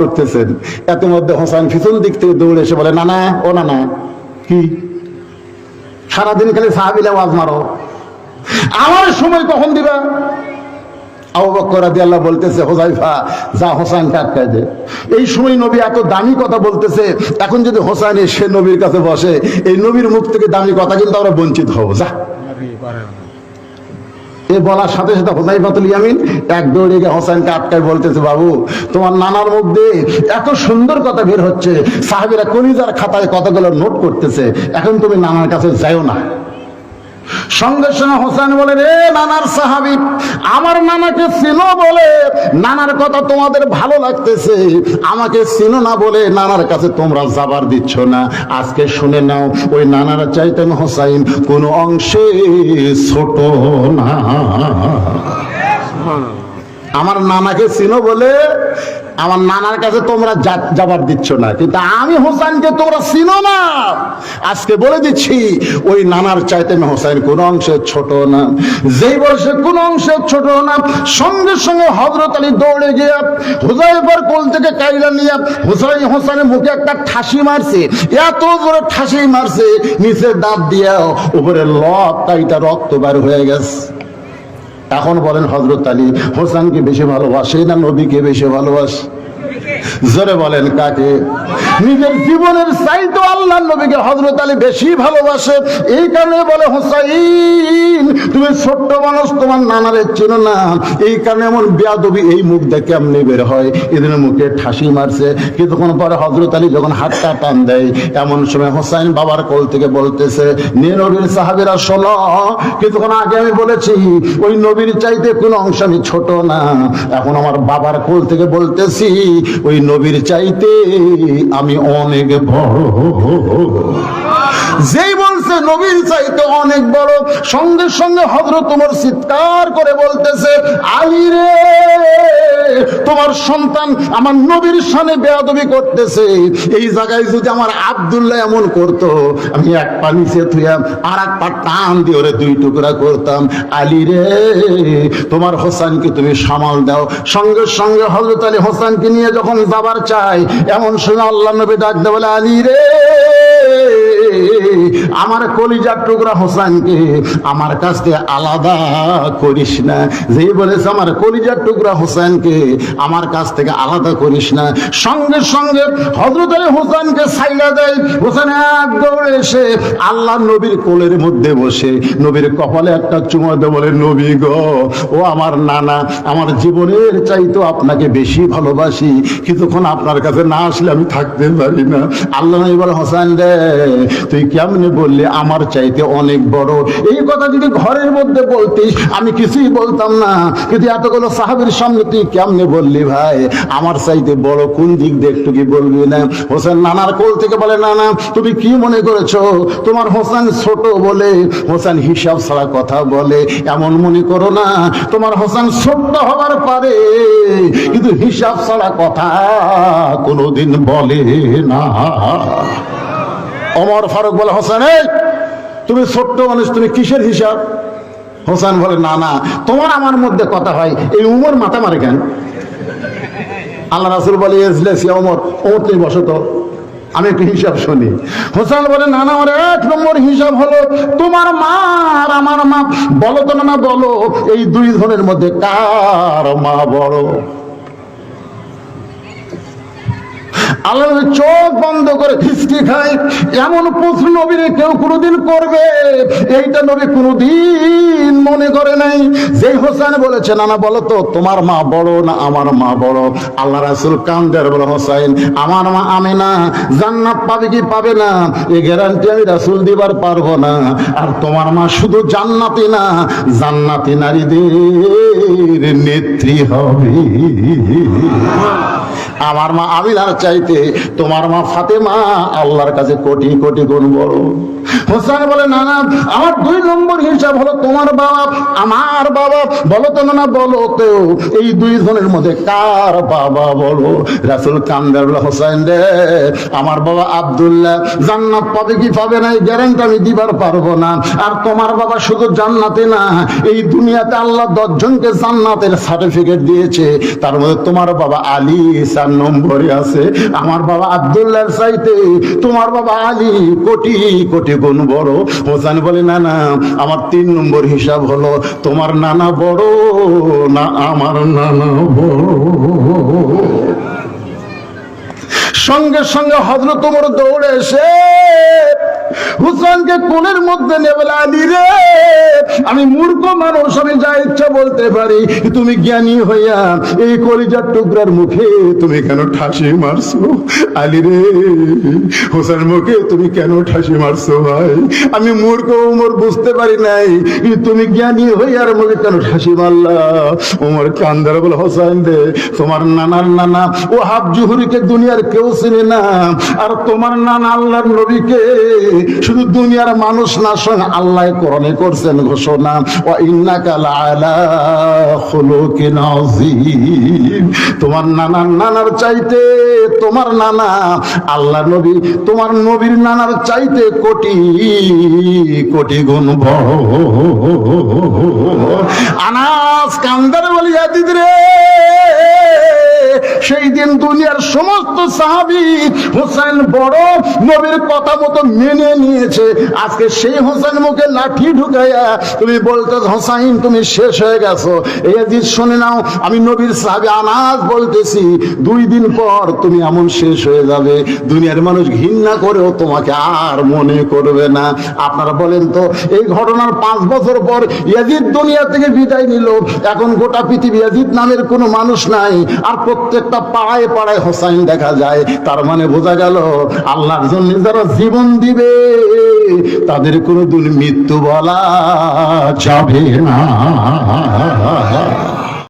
করতেছেন। এত মধ্যে পিছন দিক থেকে দৌড়ে এসে বলে ও কি? সারাদিন খালি মারো। আমার সময় কখন দিবা? এই সময় নবী এত দামি কথা বলতেছে, এখন যদি হোসেন এসে নবীর কাছে বসে, এই নবীর মুখ থেকে দামি কথা কিন্তু আমরা বঞ্চিত হব। যা। এ বলার সাথে সাথে হোসাইফাতুল ইয়ামিন এক দৌড়ে গিয়ে হোসেনকে আটকায় বলতেছে, বাবু, তোমার নানার মধ্যে এত সুন্দর কথা বের হচ্ছে। সাহাবিরা কলিজার খাতায় কথাগুলো নোট করতেছে। এখন তুমি নানার কাছে যাও না। সঙ্গে সঙ্গে হোসেন বলে, রে নানার সাহাবি, আমার নানাকে ছিল বলে, নানার কথা তোমাদের ভালো লাগতেছে। আমাকে ছিল না বলে নানার কাছে তোমরা যাবার দিচ্ছ না। আজকে শুনে নাও, ওই নানার চাইতেন হোসাইন কোনো অংশে ছোট না। আমার নানাকে চিনো বলে আমার নানার কাছে তোমরা যাবার দিচ্ছ না। কিন্তু আমি হোসেনকে তোমরা চিনো না। আজকে বলে দিচ্ছি, ওই নানার চাইতে আমি হোসেন কোন অংশে ছোট না। যেই বয়সে কোন অংশে ছোট না, সঙ্গে সঙ্গে হজরত আলী দৌড়ে গিয়ে হুজাইফার কোল থেকে কাইলা নিয়ে হুসাইন হোসেনের মুখে একটা ঠাসি মারছে। এত জোরে ঠাসি মারছে নিচে দাঁত দিয়ে উপরে লক তাইটা রক্ত বার হয়ে গেছে। এখন বলেন হজরত আলী হোসানকে বেশি ভালোবাসে না নবীকে বেশি ভালোবাসে? জোরে বলেন কাকে? নিজের জীবনের চাইতো আল্লাহ নবীকে হজরত আলী বেশি ভালোবাসে। এই কারণে বলে, হোসাইন, তুমি ছোট্ট মানুষ, তোমার নানারে চেনো না। এই কারণে এমন বেয়াদবি এই মুখ দেখে এমনি বের হয়? এদের মুখে ঠাসি মারছে। কিছুক্ষণ পরে হজরত আলী যখন হাতটা টান দেয়, এমন সময় হোসাইন বাবার কোল থেকে বলতেছে, নে নবীর সাহাবিরা, শোনো। কিছুক্ষণ আগে আমি বলেছি, ওই নবীর চাইতে কোনো অংশ আমি ছোট না। এখন আমার বাবার কোল থেকে বলতেছি, ওই নবীর চাইতে আমি অনেক বড়। যেই বলছে নবীর চাইতে অনেক বড়। সঙ্গে সঙ্গে হজরত তোমার চিৎকার করে বলতেছে, আলী রে, তোমার সন্তান আমার নবীর সামনে বেয়াদবি করতেছে। এই জায়গায় যদি আমার আব্দুল্লাহ এমন করতো, আমি এক পা নিচে থুয়া আর এক পা টান দিয়ে ওরে দুই টুকরা করতাম। আলী রে, তোমার হোসেনকে তুমি সামাল দাও। সঙ্গে সঙ্গে হজরত আলী হোসেনকে নিয়ে যখন যাবার চাই এমন সময় আল্লাহ নবী ডাক দে বলে, আলী রে আমার কলিজার টুকরা হোসেনকে আমার কাছ থেকে আলাদা করিস না। যেই বলেছে আমার কলিজার টুকরা হোসেনকে আমার কাছ থেকে আলাদা করিস না। সঙ্গে সঙ্গে হজরত আলী হোসেনকে সাইলা দেয়। হোসেন এক দৌড়ে এসে আল্লাহ নবীর কোলের মধ্যে বসে, নবীর কপালে একটা চুমা দিয়ে বলে, নবী গো, ও আমার নানা, আমার জীবনের চাইতো আপনাকে বেশি ভালোবাসি। কিছুক্ষণ আপনার কাছে না আসলে আমি থাকতে পারি না। আল্লাহ নবী বলে হোসেন রে তুই কেমনে বললি? আমার চাইতে অনেক বড়। এই কথা যদি ঘরের মধ্যে বলতিস, আমি কিছুই বলতাম না। কিন্তু এতগুলো সাহাবের সামনে তুই কেমনে বললি ভাই? আমার চাইতে বড় কোন দিক দিয়ে একটু কি বলবি না? হোসেন নানার কোল থেকে বলে, নানা, তুমি কি মনে করেছ? তোমার হোসেন ছোট বলে, হোসেন হিসাব ছাড়া কথা বলে। এমন মনে করো না, তোমার হোসেন ছোট্ট হবার পারে। কিন্তু হিসাব ছাড়া কথা কোনোদিন বলে না। অমর ফারুক বলে, হোসেন তুমি ছোট্ট মানুষ, তুমি কিসের হিসাব? হোসেন বলে, না না, তোমার আমার মধ্যে কথা হয়, এই উমর মাথা মারে কেন? আল্লাহ রাসুল বলে এজলেসি অমর ওমর তুমি বসো তো, আমি একটু হিসাব শুনি। হোসেন বলে, না আমার এক নম্বর হিসাব হলো, তোমার মা আর আমার মা বলো তো না বলো, এই দুই ধরনের মধ্যে কার মা বড়? আল্লাহ চোখ বন্ধ করে খিস্তি খায়। এমন প্রশ্ন নবীরে কেউ কোনোদিন করবে? এইটা নবী কোনোদিন মনে করে নাই। যে হোসেন বলেছে, না না, বলো তো, তোমার মা বড় না আমার মা বড়? আল্লাহ রাসুল কান্দের বলে হোসেন আমার মা আমি না, জান্নাত পাবে কি পাবে না? এই গ্যারান্টি আমি রাসুল দিবার পারব না। আর তোমার মা শুধু জান্নাতি না, জান্নাতি নারীদের নেত্রী হবে। আমার মা আমিনার চাইতে, তোমার মা ফাতেমা আল্লাহর কাছে কোটি কোটি গুণ বড়। হোসেন বলে, না না, আমার দুই নম্বর হিসাব হলো তোমার বাবা আমার বাবা। বলো তো না বলো তো, এই দুই জনের মধ্যে কার বাবা বলো? রাসুল কান্দার হোসেন রে, আমার বাবা আব্দুল্লাহ, জান্নাত পাবে কি পাবে না, এই গ্যারান্টি আমি দিবার পারব না। আর তোমার বাবা শুধু জান্নাতে না, এই দুনিয়াতে আল্লাহ দশজনকে জান্নাতের সার্টিফিকেট দিয়েছে। তার মধ্যে তোমার বাবা আলী ঈসা নম্বরে আছে। আমার বাবা আব্দুল্লাহর চাইতে, তোমার বাবা আলী কোটি কোটি গুণ বড়। হোসেন বলে না না আমার তিন নম্বর হিসাব হলো, তোমার নানা বড় না আমার নানা বড়? সঙ্গে সঙ্গে হজরত তোমার দৌড়ে এসে হুসেনকে কোলের মধ্যে নেবে আলী রে, আমি মূর্খ মানুষ, আমি যা ইচ্ছা বলতে পারি, তুমি জ্ঞানী হইয়া এই কলিজার টুকরার মুখে তুমি কেন ঠাসি মারছো? আলী রে, হোসেন মুখে তুমি কেন ঠাসি মারছো ভাই? আমি মূর্খ, উমর, বুঝতে পারি নাই তুমি জ্ঞানী হইয়ার মুখে কেন ঠাসি মারলা? উমর কান্দার বলে, হোসেন রে, তোমার নানার নানা ও হাফ জুহুরিকে দুনিয়ার কেউ চিনে না, আর তোমার নানা আল্লাহর নবীকে শুধু দুনিয়ার মানুষ না সঙ্গে আল্লাহ করণে করছেন ঘোষণা ও ইন্নাকা লাআলা খুলুকিন তোমার নানার নানার চাইতে, তোমার নানা আল্লাহ নবী, তোমার নবীর নানার চাইতে কোটি কোটি গুণ বড়। আনাস কান্দার বলিয়া দিদি সেই দিন দুনিয়ার সমস্ত সাহাবি হোসেন বড় নবীর কথা মতো মেনে নিয়েছে। আজকে সেই হোসেন মুখে লাঠি ঢুকাইয়া তুমি বলতে হোসাইন, তুমি শেষ হয়ে গেছো। এই হাদিস শুনে নাও, আমি নবীর সাহাবি আনাজ বলতেছি। দুই দিন পর তুমি এমন শেষ হয়ে যাবে। দুনিয়ার মানুষ ঘৃণা করেও তোমাকে আর মনে করবে না। আপনারা বলেন তো, এই ঘটনার পাঁচ বছর পর ইয়াজিদ দুনিয়া থেকে বিদায় নিল। এখন গোটা পৃথিবী ইয়াজিদ নামের কোনো মানুষ নাই। আর প্রত্যেকটা পাড়ায় পাড়ায় হোসাইন দেখা যায়। তার মানে বোঝা গেল, আল্লাহর জন্য যারা জীবন দিবে, তাদের কোনো দিন মৃত্যু বলা যাবে না।